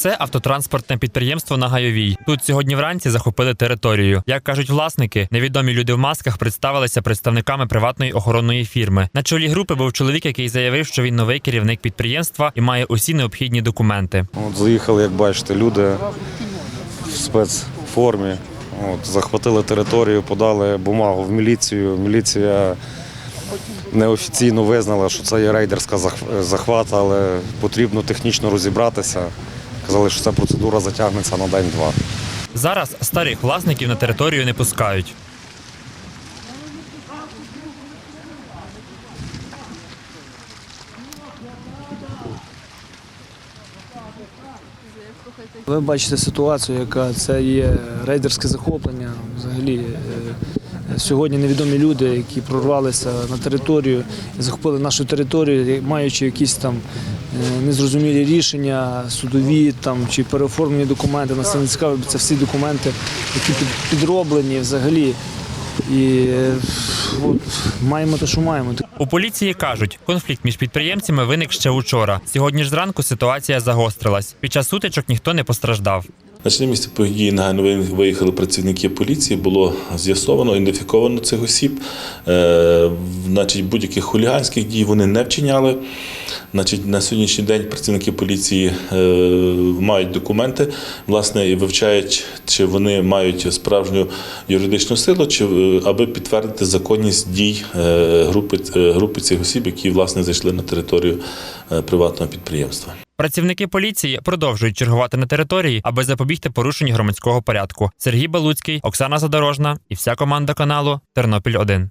Це автотранспортне підприємство на Гайовій. Тут сьогодні вранці захопили територію. Як кажуть власники, невідомі люди в масках представилися представниками приватної охоронної фірми. На чолі групи був чоловік, який заявив, що він новий керівник підприємства і має усі необхідні документи. От заїхали, як бачите, люди в спецформі. От, захватили територію, подали бумагу в міліцію. Міліція неофіційно визнала, що це є рейдерська зах- захват, але потрібно технічно розібратися. Казали, що ця процедура затягнеться на день-два. Зараз старих власників на територію не пускають. Ви бачите ситуацію, яка це є рейдерське захоплення. Взагалі е, сьогодні невідомі люди, які прорвалися на територію захопили нашу територію, маючи якісь там е, незрозумілі рішення, судові там чи переоформлені документи. Нас не цікаво, бо це всі документи, які підроблені взагалі. І е, от, маємо те, що маємо. У поліції кажуть, конфлікт між підприємцями виник ще учора. Сьогодні ж зранку ситуація загострилась. Під час сутичок ніхто не постраждав. На місці події негайно ви- виїхали працівники поліції. Було з'ясовано, ідентифіковано цих осіб. Е, значить, будь-яких хуліганських дій вони не вчиняли. Значить, на сьогоднішній день працівники поліції е, мають документи, власне, і вивчають, чи вони мають справжню юридичну силу, чи е, аби підтвердити законність дій групи, групи цих осіб, які власне зайшли на територію приватного підприємства. Працівники поліції продовжують чергувати на території, аби запобігти порушенню громадського порядку. Сергій Балуцький, Оксана Задорожна і вся команда каналу Тернопіль 1